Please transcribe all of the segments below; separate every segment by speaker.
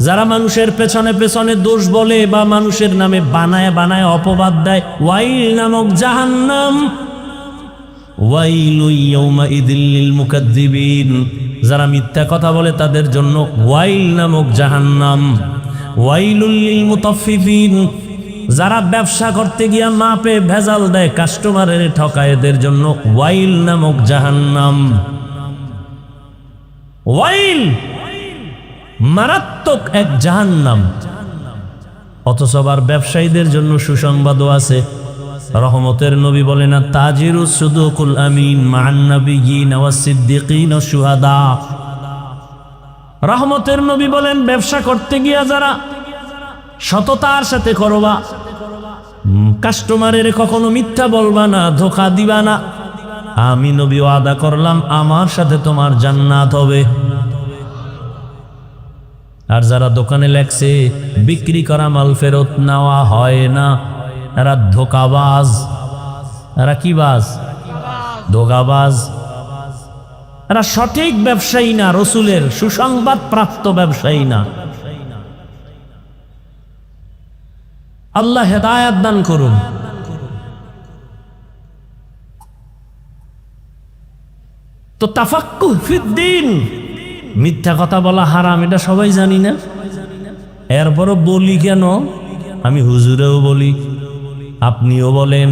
Speaker 1: যারা মানুষের পেছনে পেছনে দোষ বলে বা মানুষের নামে বানায় বানায় অপবাদ দেয়, ওয়াইল নামক জাহান্নাম। যারা মিথ্যা কথা বলে তাদের জন্য ওয়াইল নামক জাহান্নাম। ওয়াইলুল লিল মুতাফফিফিন। যারা ব্যবসা করতে গিয়া মাপে ভেজাল দেয়, কাস্টমারের ঠকায় এদের জন্য ওয়াইল নামক জাহান্নাম। ওয়াইল, মারাত্মক এক জাহান্নাম। অথচ আবার ব্যবসায়ীদের জন্য সুসংবাদও আছে। রহমতের নবী বলেন না তাজিরু সুদুকুল আমিন মান্নবীন সিদ্দিকিন সুহাদা রহমতের নবী বলেন, ব্যবসা করতে গিয়া যারা সততার সাথে করবা কাস্টমারের কখনো মিথ্যা বলবা না, ধোকা দিবা না। আমি নবী আদা করলাম, আমার সাথে তোমার জান্নাত হবে। আর যারা দোকানে লেখছে, বিক্রি করা মাল ফেরত নেওয়া হয় না। এরা ধোকাবাজ। এরা কি বাজ? ধোকাবাজ। এরা সঠিক ব্যবসায়ী না, রসুলের সুসংবাদ প্রাপ্ত ব্যবসায়ী না। আল্লাহ হেদায়াত দান করুন। তো তাফাক্কু ফিদ্দিন মিথ্যা কথা বলা হারাম, এটা সবাই জানি না। এরপরও বলি কেন? আমি হুজুরেও বলি, আপনিও বলেন।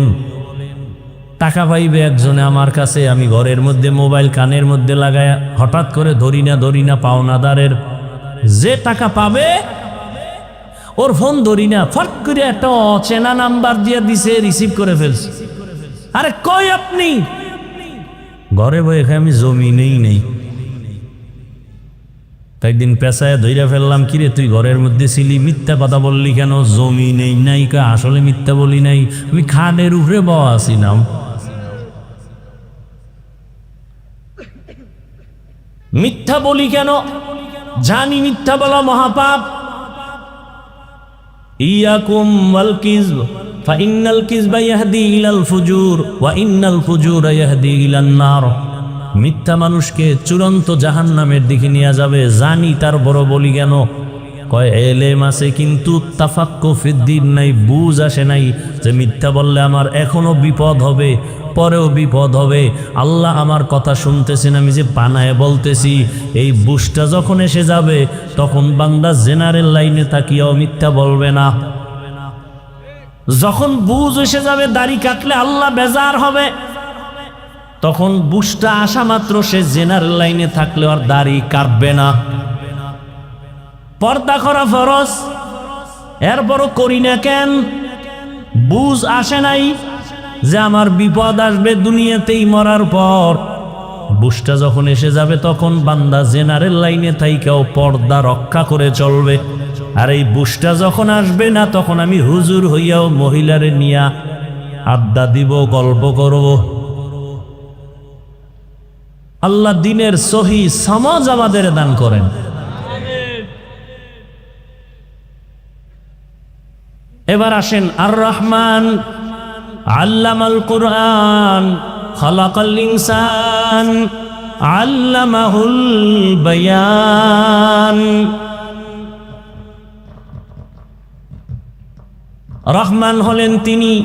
Speaker 1: টাকা পাইবে একজনে আমার কাছে, আমি ঘরের মধ্যে মোবাইল কানের মধ্যে লাগায় হঠাৎ করে ধরি না ধরি না পাওনাদারের যে টাকা পাবে, ওর ফোন ধরি না ফট করে একটা অচেনা নাম্বার দিয়ে দিছে, রিসিভ করে ফেলছে। আরে কই আপনি? ঘরে বয়ে এখানে আমি জমি নেই। নেই তাই দিন পেশায় ধইরা ফেললাম কিরে তুই ঘরের মধ্যে ছিলি? মিথ্যা কথা বললি কেন? জমি নেই নাই কা, আসলে মিথ্যা বলি নাই। আমি খানের উপরে বয়া আছি নাম মিথ্যা বলি কেন? জানি মিথ্যা বলা মহাপাপ। ইয়াকুম ওয়াল ফাইন্নাল কিযবা ইয়াহদি ইলাল ফুজুর, ওয়া ইন্নাল ফুজুরা ইয়াহদি ইলান নার। মিথ্যা মানুষকে চূড়ান্ত জাহান্নামের দিকে নিয়ে যাবে, জানি তার বড় বলি কেন? কয়, এলেম আছে কিন্তু তাফাক্কু ফিদ্দিন নাই, বুঝ আসে নাই যে মিথ্যা বললে আমার এখনও বিপদ হবে। পরেও বিপদ হবে। আল্লাহ আমার কথা শুনতেছেন, আমি যে বানায় বলতেছি, এই বুঝটা যখন এসে যাবে, তখন বান্দা জেনারেল লাইনে তাকিয়েও মিথ্যা বলবে না। যখন বুঝ এসে যাবে, দাড়ি কাটলে আল্লাহ বেজার হবে। তখন বুঝটা আসা মাত্র সে জেনারেল লাইনে থাকলে আর দাড়ি কাটবে না। পর্দা করা ফরজ। এরপরও করি না কেন? বুঝ আসে নাই। যে আমার বিপদ আসবে দুনিয়াতেই মরার পর। বুঝটা যখন এসে যাবে, তখন বান্দা জেনারেল লাইনে থাইকেও পর্দা রক্ষা করে চলবে। আর এই বুঝটা যখন আসবে না, তখন আমি হুজুর হইয়াও মহিলারে নিয়া আড্ডা দিব, গল্প করব। আল্লাহ দিনের সহি সমাজ আমাদের দান করেন। এবার আসেন আর রহমান আল্লামাল কুরআন, খালাকাল ইনসান, আল্লামাহুল বায়ান। রহমান হলেন তিনি,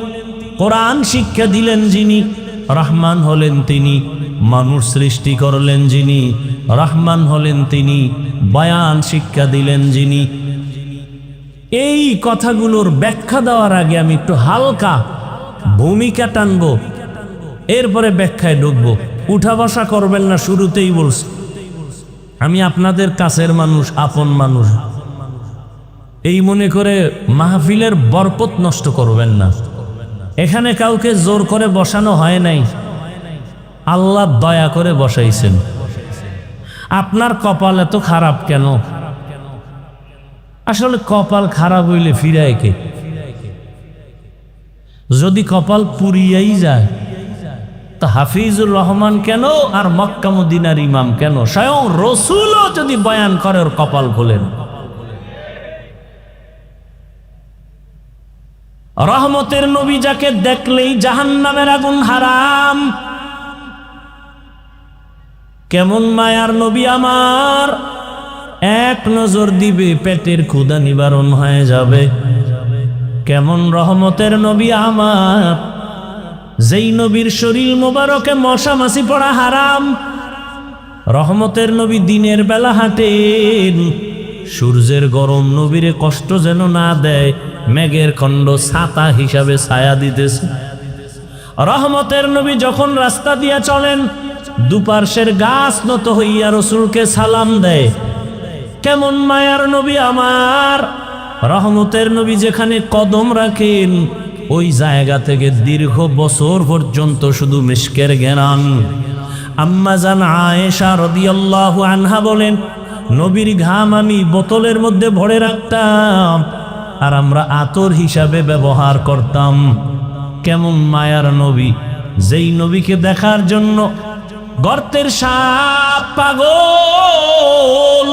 Speaker 1: কোরআন শিক্ষা দিলেন যিনি, রহমান হলেন তিনি, মানুষ সৃষ্টি করলেন যিনি, রহমান হলেন তিনি, বয়ান শিক্ষা দিলেন যিনি। এই কথাগুলোর ব্যাখ্যা দেওয়ার আগে আমি একটু হালকা ভূমিকা টানব, এরপরে ব্যাখ্যায় ঢুকবো। উঠা বসা করবেন না, শুরুতেই বলছি। আমি আপনাদের কাছের মানুষ, আপন মানুষ। এই মনে করে মাহফিলের বরকত নষ্ট করবেন না। এখানে কাউকে জোর করে বসানো হয় নাই। আল্লাহ দয়া করে বসাইছেন। আপনার কপাল এত খারাপ কেন? আসলে কপাল খারাপ হইলে ফিরায় কে? যদি কপাল পুরিয়াই যায়, তা হাফিজুর রহমান কেন আর মক্কামুদ্দিনার ইমাম কেন? স্বয়ং রসুলও যদি বয়ান করে ওর কপাল খোলেন। রহমতের নবী যাকে দেখলেই জাহান্নামের আগুন হারাম। কেমন মায়ার নবী আমার? এক নজর দিবে, পেটের ক্ষুধা নিবারণ হয়ে যাবে। কেমন রহমতের নবী আমার? যেই নবীর শরীর মোবারকে মশা মাছি পড়া হারাম। রহমতের নবী দিনের বেলা হাঁটেন। সূর্যের গরম নবীরে কষ্ট যেন না দেয়, মেঘের খণ্ড ছাতা হিসাবে ছায়া দিতেছে। রহমতের নবী যখন রাস্তা দিয়া চলেন, দুপার্শ্বের গাছ নত হইয়া রসুলকে সালাম দেয়। কেমন মায়ার নবী আমার? রহমতের নবী যেখানে কদম রাখেন, ওই জায়গা থেকে দীর্ঘ বছর পর্যন্ত শুধু মিশকের জ্ঞান আম্মাজান আয়েশা রদিয়াল্লাহু আনহা বলেন, নবীর ঘাম আমি বোতলের মধ্যে ভরে রাখতাম আর আমরা আতর হিসাবে ব্যবহার করতাম। কেমন মায়ার নবী, যেই নবীকে দেখার জন্য গর্তের সাপ পাগল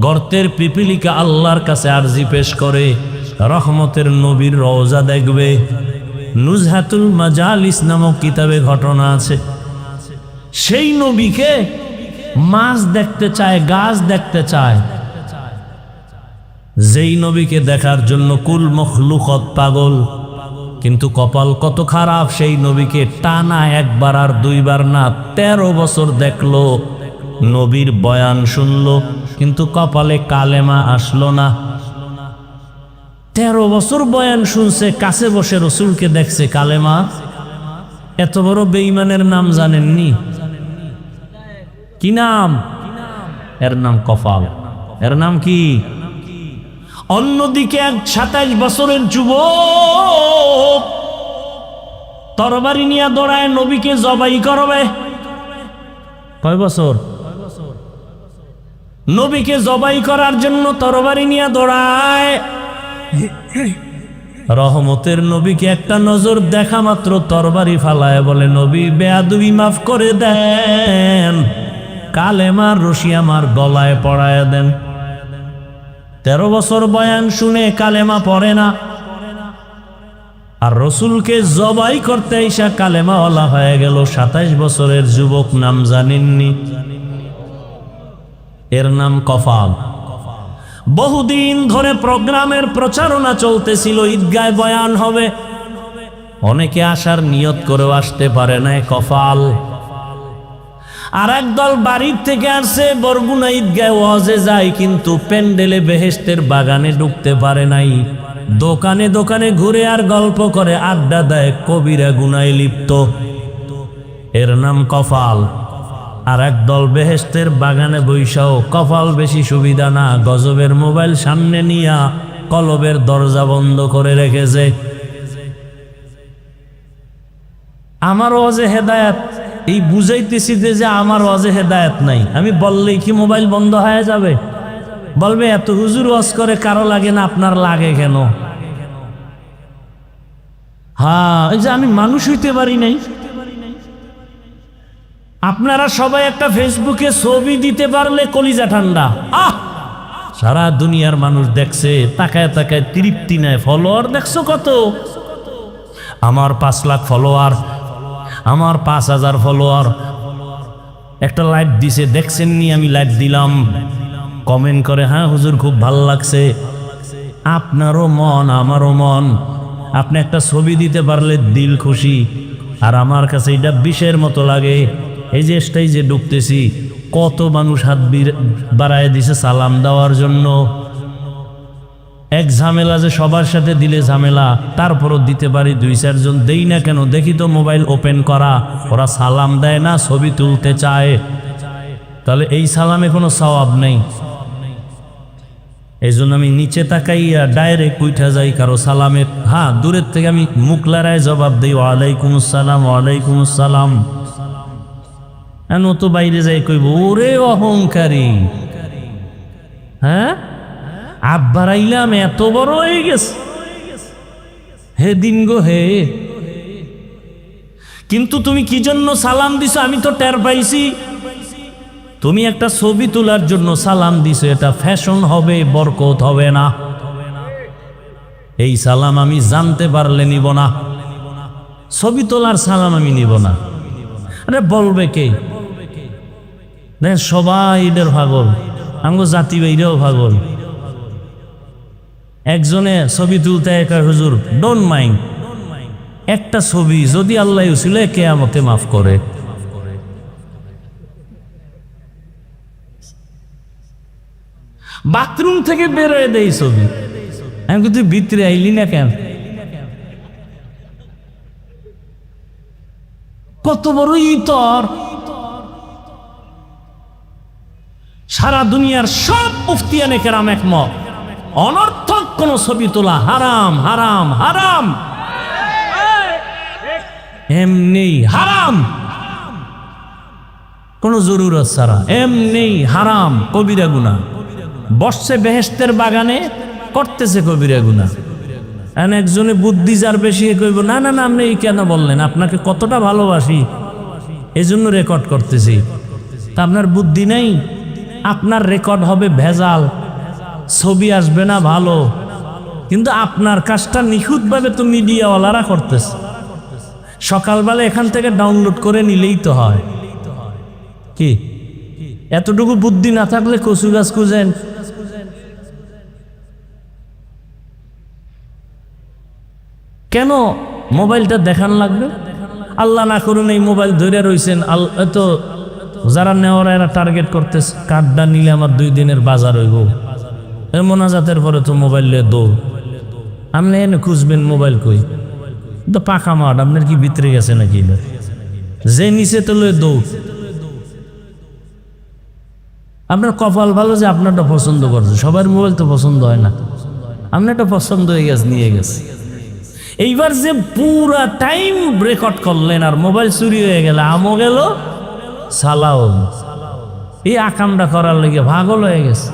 Speaker 1: গর্তের পিপিলিকা আল্লাহর কাছে আরজি পেশ করে, রহমতের নবীর রওজা দেখবে। নুজহাতুল মাজালিস নামক কিতাবে ঘটনা আছে। সেই নবীকে মাছ দেখতে চায়, গাছ দেখতে চায়। যেই নবীকে দেখার জন্য কুল মখলুকত পাগল, কিন্তু কপাল কত খারাপ, সেই নবীকে টানা একবার আর দুইবার না, তেরো বছর দেখল, নবীর বয়ান শুনলো। কিন্তু কপালে কালেমা আসলো না। তেরো বছর বয়ান শুনছে, কাছে বসে রসুলকে দেখছে কালেমা। এত বড় বেইমানের নাম জানেননি? কি নাম? এর নাম কপাল। এর নাম কি? অন্যদিকে এক সাতাইশ বছরের যুবক তরবারি নিয়ে দৌড়ায়, নবীকে জবাই করবে। কয় বছর? নবীকে জবাই করার জন্য তরবারি নিয়ে দৌড়ায়। রহমতের নবীকে একটা নজর দেখা মাত্র তরবারি ফালায় বলে, নবী, বেয়াদুবি মাফ করে দেন। কালেমার রশি আমার গলায় পড়ায় দেন। তেরো বছর বয়ান শুনে কালেমা পড়ে না। আর রসুলকে জবাই করতে ঈশা কালেমাওয়ালা হয়ে গেল সাতাইশ বছরের যুবক নাম জানেননি এর নাম কফাল। বহুদিন ধরে প্রোগ্রামের প্রচারণা চলতেছিল, ঈদগায় বয়ান হবে। অনেকে আসার নিয়ত করেও আসতে পারে না কফাল। আর একদল বাড়ির থেকে আসছে বরগুনা ঈদগায় ওয়াজে যায়, কিন্তু প্যান্ডেলে বেহেস্তের বাগানে ঢুকতে পারে নাই। দোকানে দোকানে ঘুরে আর গল্প করে, আড্ডা দেয় কবিরা গুনায় লিপ্ত। এর নাম কফাল। আর একদল বেহেস্তের বাগানে বৈশাও, কপাল বেশি সুবিধা না, গজবের মোবাইল সামনে নিয়া কলবের দরজা বন্ধ করে রেখেছে। আমার অজে হেদায়াত, এই বুঝাইতেছি যে আমার ওয়াজে হেদায়াত নাই। আমি বললেই কি মোবাইল বন্ধ হয়ে যাবে? বলবে, এত হুজুর ওয়াজ করে কারও লাগে না, আপনার লাগে কেন? হ্যাঁ এই যে আমি মানুষ হইতে পারি নাই আপনারা সবাই একটা ফেসবুকে ছবি দিতে পারলে কলিজা ঠান্ডা। আহ! সারা দুনিয়ার মানুষ দেখছে, তাকায় তাকায় তৃপ্তি নেয়। ফলোয়ার দেখছ কত? আমার পাঁচ লাখ ফলোয়ার, আমার পাঁচ হাজার ফলোয়ার। একটা লাইভ দিছে দেখছেন নি আমি লাইভ দিলাম। কমেন্ট করে হ্যাঁ হুজুর, খুব ভালো লাগছে। আপনারও মন, আমারও মন। আপনি একটা ছবি দিতে পারলে দিল খুশি। আর আমার কাছে এটা বিষের মতো লাগে। এই যে স্টেজে ঢুকতেছি, কত মানুষ হাত বাড়ায় দিছে সালাম দেওয়ার জন্য। এক ঝামেলা যে সবার সাথে দিলে ঝামেলা, তারপরও দিতে পারি দুই চারজন দেই না কেন? দেখি তো মোবাইল ওপেন করা, ওরা সালাম দেয় না, ছবি তুলতে চায়। তাহলে এই সালামে কোনো সওয়াব নেই। এই জন্য আমি নিচে তাকাইয়া ডাইরেক্ট উঠা যাই কারও সালামের। হ্যাঁ দূরের থেকে আমি মুখ লড়ায় জবাব দিই ওয়ালাইকুম আসসালাম ওয়ালাইকুম আসসালাম ও তো বাইরে যাই কইব, ওরে অহংকারী। হ্যাঁ? আব্বার আইলাম এত বড় হয়ে গেছে। হে দিন গো হে। কিন্তু তুমি কি জন্য সালাম দিছো? আমি তো টের পাইছি। তুমি একটা ছবি তোলার জন্য সালাম দিছো, এটা ফ্যাশন হবে, বরকত হবে না। এই সালাম আমি জানতে পারলে নিব না। ছবি তোলার সালাম আমি নিব না। আরে বলবে কে? দেখেন সবাই এদের পাগল আমগো জাতি বাইরেও পাগল একজনে ছবি তুলতে একা, হুজুর ডোন্ট মাইন্ড একটা ছবি যদি আল্লাহ ছিল কে আমাকে মাফ করে। বাথরুম থেকে বেরোয় দেই ছবি। আমি কিন্তু ভিতরে আইলি না কেন? কত বড় ইতর। সারা দুনিয়ার সব মুফতিয়ানে কেরাম একমত। অনর্থক কোন ছবি তোলা হারাম হারাম হারাম। এমনি হারাম। কোন জরুরত ছাড়া। এমনি হারাম, কবিরা গুনা বসছে বেহেস্তের বাগানে, করতেছে কবিরা গুনা একজনে বুদ্ধি যার বেশি কইব, না না না, আপনি কেন বললেন? আপনাকে কতটা ভালোবাসি। এই জন্য রেকর্ড করতেছি। তা আপনার বুদ্ধি নেই? আপনার রেকর্ড হবে ভেজাল। ছবি আসবে না ভালো। কিন্তু আপনার কাজটা নিখুঁতভাবে তো মিডিয়াওয়ালারা করতেছে। সকালবেলা এখান থেকে ডাউনলোড করে নিলেই তো হয়। কি? এতটুকু বুদ্ধি না থাকলে কচু গাছ খুঁজেন। কেন মোবাইলটা দেখান লাগবে? আল্লাহ না করুন এই মোবাইল ধরে রইছেন। আল তো যারা নেওয়ার এরা টার্গেট করতেছে, কার্ডটা নিলে আমার দুই দিনের বাজার হইব। এ মোনাজাতের পরে তো মোবাইল নিয়ে দৌড়। আপনি এনে খুঁজবেন মোবাইল কই? তো পাকা মাঠ, আপনার কি ভিতরে গেছে নাকি? যে নিচে তো লয়ে দৌড়। আপনার কপাল ভালো যে আপনারটা পছন্দ করছে, সবার মোবাইল তো পছন্দ হয় না। আপনারটা পছন্দ হয়ে গেছে, নিয়ে গেছে। এইবার যে পুরা টাইম রেকর্ড করলেন আর মোবাইল চুরি হয়ে গেল, আমও গেল সালাও। এই আকামটা করার লেগে ভাগল হয়ে গেছে।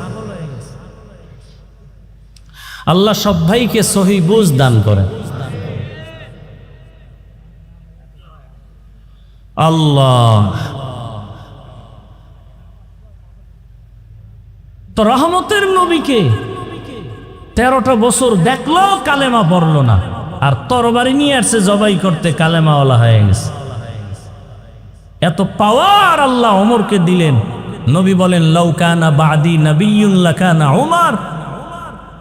Speaker 1: আল্লাহ সব ভাইকে সহি বুঝ দান করেন। আল্লাহ। তো রহমতের নবীকে তেরোটা বছর দেখল কালেমা পড়ল না, আর তরবারি নিয়ে আসছে জবাই করতে কালেমাওয়ালা হয়ে গেছে। এত পাওয়ার আল্লাহ ওমরকে দিলেন। নবী বলেন লৌকানা বাদি নবীকানা ওমর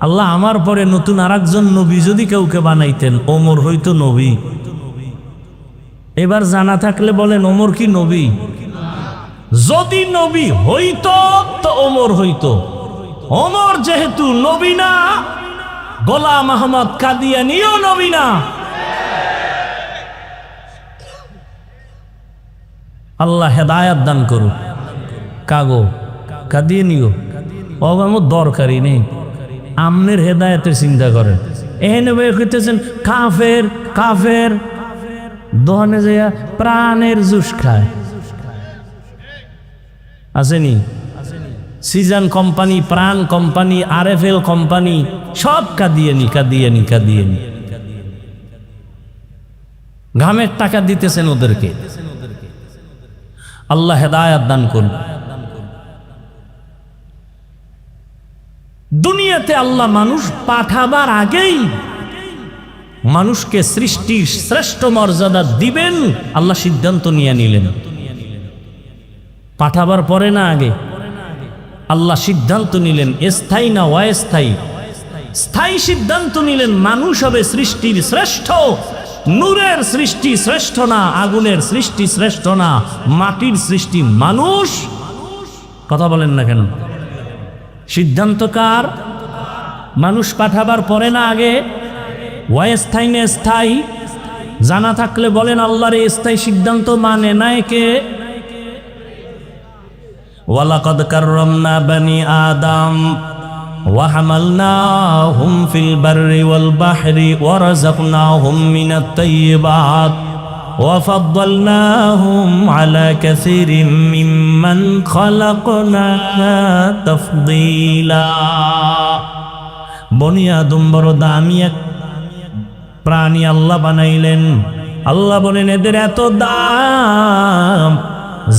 Speaker 1: আল্লাহ আমার পরে নতুন আর নবী যদি কাউকে বানাইতেন, ওমর হইতো নবী। এবার জানা থাকলে বলেন, ওমর কি নবী? যদি নবী হইতো, তো ওমর হইতো। ওমর যেহেতু নবী না, গোলাম আহমদ কাদিয়ানিও নবী না। আল্লাহ হেদায়াত দান করুক। কাগো কাদিয়ানিও নিও আমার দরকারই নেই। আমনের হেদায়তের চিন্তা করেন। এখানে বই কইতেছেন, কাফের কাফের। দোহানে যাইয়া প্রাণের জুস খায়। আসেনি? Season company, Pran company R F L company, সব কাঁদিয়ে নি কাঁদিয়ে নি কাঁদিয়ে নি ঘামের টাকা দিতেছেন ওদেরকে। আল্লাহ হেদায়াত দান করুন। দুনিয়াতে আল্লাহ মানুষ পাঠাবার আগেই মানুষকে সৃষ্টির শ্রেষ্ঠ মর্যাদা দিবেন, আল্লাহ সিদ্ধান্ত নিয়ে নিলেন। পাঠাবার পরে না আগে আল্লাহ সিদ্ধান্ত নিলেন, স্থায়ী না অস্থায়ী? স্থায়ী সিদ্ধান্ত নিলেন, মানুষ হবে সৃষ্টির শ্রেষ্ঠ নূরের সৃষ্টি শ্রেষ্ঠ না, আগুনের সৃষ্টি শ্রেষ্ঠ না, মাটির সৃষ্টি মানুষ? কথা বলেন না কেন? সিদ্ধান্ত কার? মানুষ পাঠাবার পরে না আগে? না স্থায়ী। জানা থাকলে বলেন, আল্লাহর স্থায়ী সিদ্ধান্ত মানে নাই কে? ওয়ালাকাদ কাররামনা বানি আদম। وحملناهم في البر والبحر ورزقناهم من الطيبات وفضلناهم على كثير ممن خلقنا تفضيلا বনি আদম বড় দামি এক প্রাণী আল্লাহ বানাইলেন আল্লাহ বলেন এদের এত দাম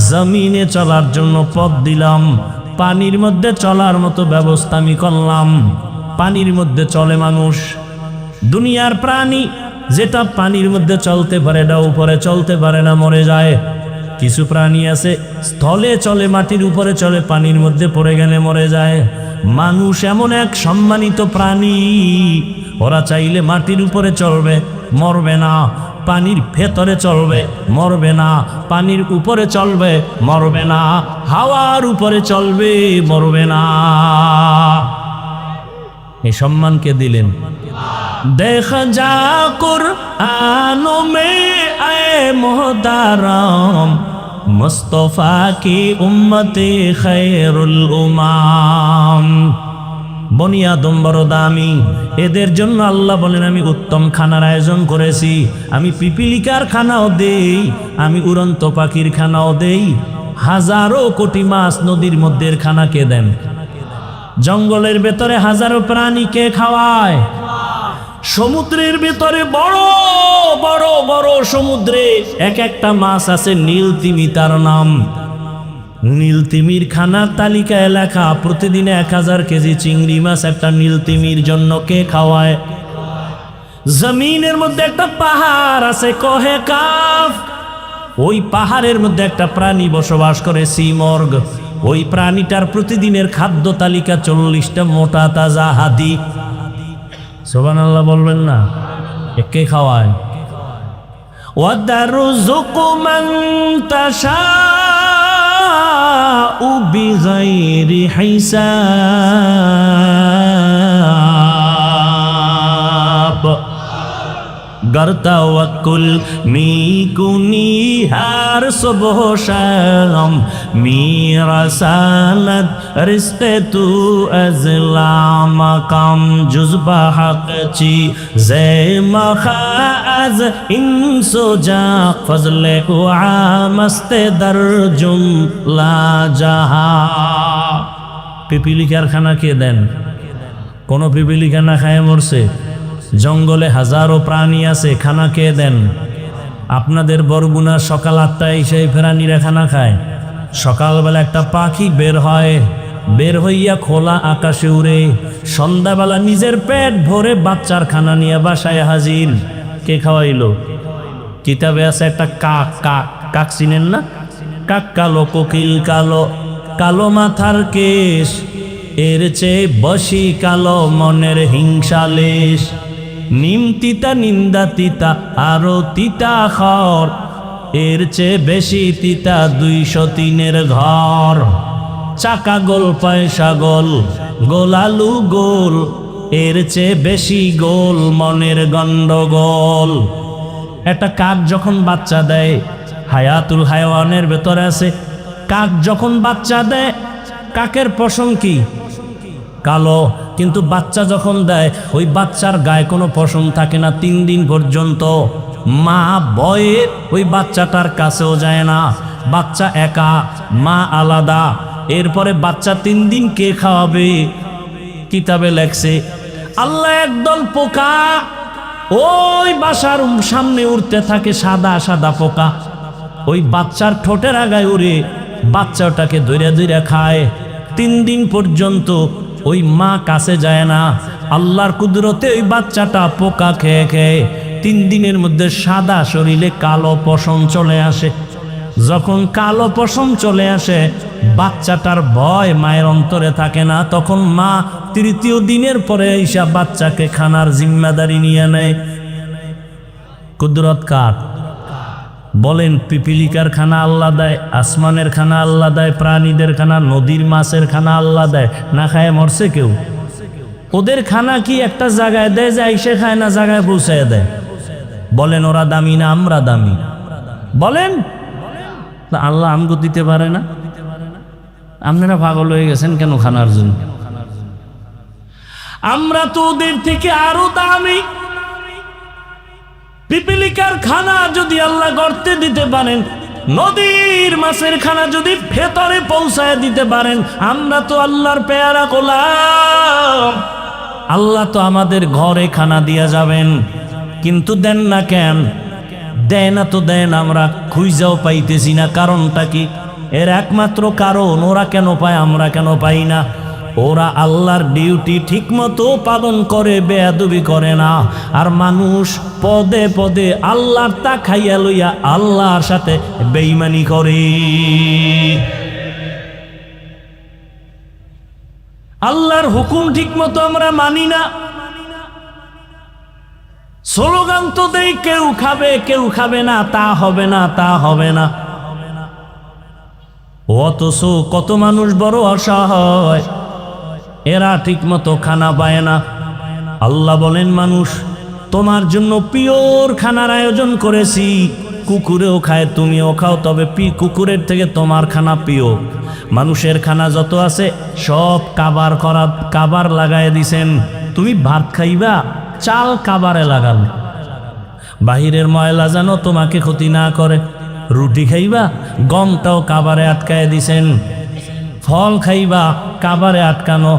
Speaker 1: জমিনে চলার জন্য পথ দিলাম পানির মধ্যে চলার মতো ব্যবস্থা আমি করলাম। পানির মধ্যে চলে মানুষ। দুনিয়ার প্রাণী যেটা পানির মধ্যে চলতে পারে না, উপরে চলতে পারে না, মরে যায়। কিছু প্রাণী আছে, স্থলে চলে, মাটির উপরে চলে, পানির মধ্যে পড়ে গেলে মরে যায়। মানুষ এমন এক সম্মানিত প্রাণী, ওরা চাইলে মাটির উপরে চলবে, মরবে না। পানির ভেতরে চলবে, মরবে না। পানির উপরে চলবে, মরবে না। হাওয়ার উপরে চলবে, মরবে না। এই সম্মানকে দিলেন? দেখা যা কুরআনো মে আয়ে মোহতারাম, মুস্তফা কি উম্মতে খৈরুল উমাম। বনি আদম বড় দামি এদের জন্য আল্লাহ বলেন, আমি উত্তম খানার আয়োজন করেছি। আমি পিপিলিকার খানাও দেই, আমি উড়ন্ত পাখির খানাও দেই। হাজারো কোটি মাছ নদীর মধ্যে এর খানা কে দেন? জঙ্গলের ভেতরে হাজারো প্রাণীকে খাওয়ায়? সমুদ্রের ভেতরে বড় বড় বড় সমুদ্রে এক একটা মাছ আছে নীলতিমি তার নাম। নীল তিমির খানার তালিকায় লেখা প্রতিদিন এক হাজার কেজি চিংড়ি মাছ একটা নীল তিমির জন্য কে খাওয়ায়? জমিনের মধ্যে একটা পাহাড় আছে, কহে কাফ। ওই পাহাড়ের মধ্যে একটা প্রাণী বসবাস করে সিমর্গ ওই প্রাণীটার প্রতিদিনের খাদ্য তালিকা চল্লিশটা মোটা তাজা হাতি সোবান আল্লাহ বলবেন না? একে খাওয়ায়? ওয়াদারু জুকুমান তাশা। بغير حساب گر توکل می کنی هر صبح و شام می رساند رزق تو از لامکم جز به حق چی زیمخا از این سجا فضل کو عامست در جملا جہا পিপিলিকার খানা কে দেন কোন পিপিলিকা না খায় মরছে জঙ্গলে হাজারো প্রাণী আছে, খানা খেয়ে দেন। আপনাদের বরগুনা সকাল আটটায় সেই প্রাণীরা খানা খায়। সকালবেলা একটা পাখি বের হয়, বের হইয়া খোলা আকাশে উড়ে। সন্ধ্যাবেলা নিজের পেট ভরে বাচ্চার খানা নিয়ে বাসায় হাজির। কে খাওয়াইলো? কিতাবে আছে একটা কাক কাক কাক চিনেন না? কাক কালো, কোকিল কালো কালো মাথার কেশ। এর চেয়ে বসি কালো মনের হিংসালেশ নিম তিতা, নিন্দা তিতা, আরও তিতা খর এর চেয়ে বেশি তিতা দুইশো তিনের ঘর। চাকা গোল, পয়সা গোল, গোলালু গোল। এর চেয়ে বেশি গোল মনের গন্ডগোল। একটা কাক যখন বাচ্চা দেয়, হায়াতুল হায়াওয়ানের ভেতরে আছে, কাক যখন বাচ্চা দেয়, কাকের পশম কি? কালো। কিন্তু বাচ্চা যখন দেয়, ওই বাচ্চার গায়ে কোনো পশম থাকে না তিন দিন পর্যন্ত। মা বয়ে ওই বাচ্চাটার কাছেও যায় না। বাচ্চা একা, মা আলাদা। এরপরে বাচ্চা তিন দিন কে খাওয়াবে? কিতাবে লেখছে, আল্লাহ একদল পোকা ওই বাসার সামনে উড়তে থাকে সাদা সাদা পোকা। ওই বাচ্চার ঠোঁটের আগায় উড়ে বাচ্চাটাকে ধৈর্য ধৈর্য খায়। তিন দিন পর্যন্ত ওই মা কাছে যায় না। আল্লাহর কুদরতে ওই বাচ্চাটা পোকা খেয়ে খেয়ে তিন দিনের মধ্যে সাদা শরীরে কালো পশম চলে আসে। যখন কালো পশম চলে আসে, বাচ্চাটার ভয় মায়ের অন্তরে থাকে না। তখন মা তৃতীয় দিনের পরে এইসব বাচ্চাকে খানার জিম্মাদারি নিয়ে নেয়। কুদরত কার? বলেন, পিপিলিকার খানা আল্লাহ দেয়, আসমানের খানা আল্লাহ দেয়, প্রাণীদের খানা, নদীর মাছের খানা আল্লাহ দেয়, না খায় মরছে কেউ? ওদের খানা কি একটা জায়গায় দেয়, যে আইসে খায় না, জায়গায় পৌঁছায় দেয়? বলেন, ওরা দামি না আমরা দামি? বলেন আল্লাহ আমগো দিতে পারে না? আপনারা পাগল হয়ে গেছেন কেন খানার জন্য? আমরা তো ওদের থেকে আরও দামি। পিপিলিকার খানা যদি আল্লাহ গর্তে দিতে পারেন, নদীর মাছের খানা যদি ভেতরে পৌঁছায় দিতে পারেন, আমরা তো আল্লাহর পেয়ারা গোলাম। আল্লাহ তো আমাদের ঘরে খানা দিয়া যাবেন, কিন্তু দেন না কেন? দেয় না তো দেন আমরা খুঁজাও পাইতেছি না। কারণটা কি? এর একমাত্র কারণ, ওরা কেন পায়, আমরা কেন পাই না? ওরা আল্লাহর ডিউটি ঠিকমতো পালন করে, বেয়াদবি করে না। আর মানুষ পদে পদে আল্লাহর তা খাইয়া লইয়া আল্লাহর সাথে বেইমানি করে। আল্লাহর হুকুম ঠিকমতো আমরা মানি না। স্লোগান তো দেই, কেউ খাবে কেউ খাবে না, তা হবে না, তা হবে না। অথচ কত মানুষ বড় অসহায়। এরা ঠিকমতো খানা পায় না। আল্লাহ বলেন, মানুষ, তোমার জন্য পিওর খানার আয়োজন করেছি। কুকুরেও খায়, তুমিও খাও, তবে পি, কুকুরের থেকে তোমার খানা পিও মানুষের খানা যত আছে, সব কাবার করা, কাবার লাগায় দিছেন। তুমি ভাত খাইবা, চাল কাবারে লাগান বাহিরের ময়লা যেন তোমাকে ক্ষতি না করে। রুটি খাইবা, গমটাও কাবারে আটকায় দিছেন। ফল খাইবা, কাবারে আটকানো।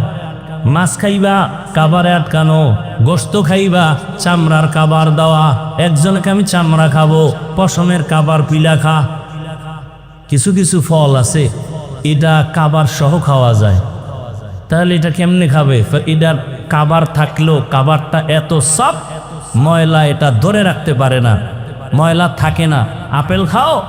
Speaker 1: মাছ খাইবা, কাবারে আটকানো গোস্ত খাইবা, চামড়ার কাবার দেওয়া, একজনকে আমি চামড়া খাব, পশমের কাবার পিলা খা। কিছু কিছু ফল আছে, এটা কাবার সহ খাওয়া যায়। তাহলে এটা কেমনে খাবে? এটার কাবার থাকলেও কাবারটা এত সব ময়লা এটা ধরে রাখতে পারে না। ময়লা থাকে না। আপেল খাও